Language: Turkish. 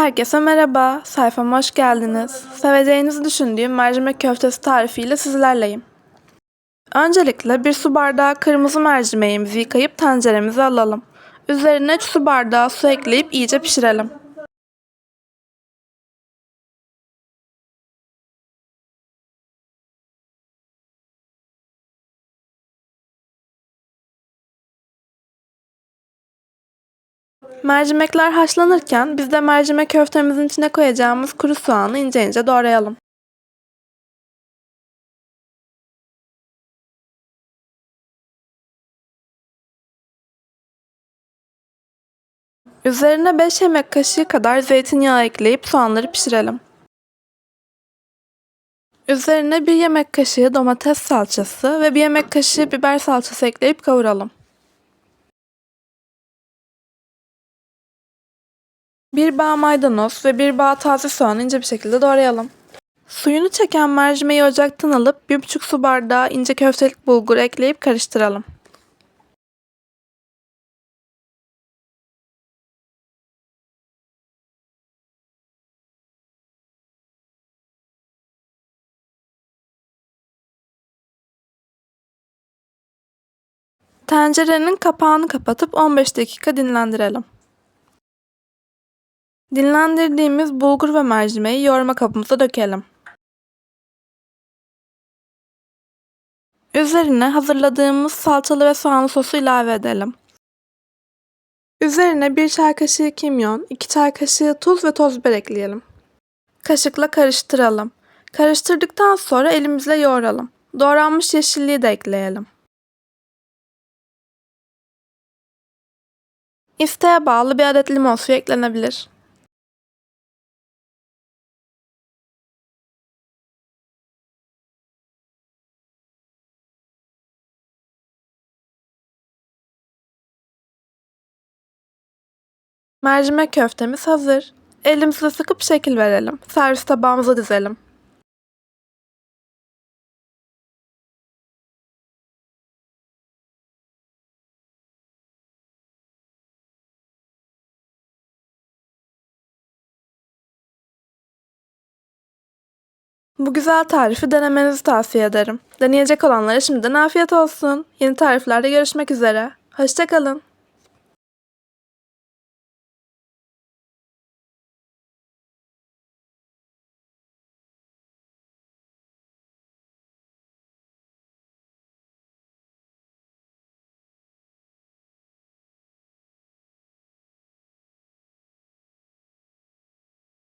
Herkese merhaba, sayfama hoş geldiniz. Seveceğinizi düşündüğüm mercimek köftesi tarifiyle sizlerleyim. Öncelikle bir su bardağı kırmızı mercimeğimizi yıkayıp tenceremize alalım. Üzerine 3 su bardağı su ekleyip iyice pişirelim. Mercimekler haşlanırken biz de mercimek köftemizin içine koyacağımız kuru soğanı ince ince doğrayalım. Üzerine 5 yemek kaşığı kadar zeytinyağı ekleyip soğanları pişirelim. Üzerine 1 yemek kaşığı domates salçası ve 1 yemek kaşığı biber salçası ekleyip kavuralım. Bir bağ maydanoz ve bir bağ taze soğan ince bir şekilde doğrayalım. Suyunu çeken mercimeği ocaktan alıp 1,5 su bardağı ince köftelik bulgur ekleyip karıştıralım. Tencerenin kapağını kapatıp 15 dakika dinlendirelim. Dinlendirdiğimiz bulgur ve mercimeği yoğurma kabımıza dökelim. Üzerine hazırladığımız salçalı ve soğanlı sosu ilave edelim. Üzerine 1 çay kaşığı kimyon, 2 çay kaşığı tuz ve toz biber ekleyelim. Kaşıkla karıştıralım. Karıştırdıktan sonra elimizle yoğuralım. Doğranmış yeşilliği de ekleyelim. İsteğe bağlı bir adet limon suyu eklenebilir. Mercimek köftemiz hazır. Elimizle sıkıp şekil verelim. Servis tabağımıza dizelim. Bu güzel tarifi denemenizi tavsiye ederim. Deneyecek olanlara şimdiden afiyet olsun. Yeni tariflerde görüşmek üzere. Hoşçakalın.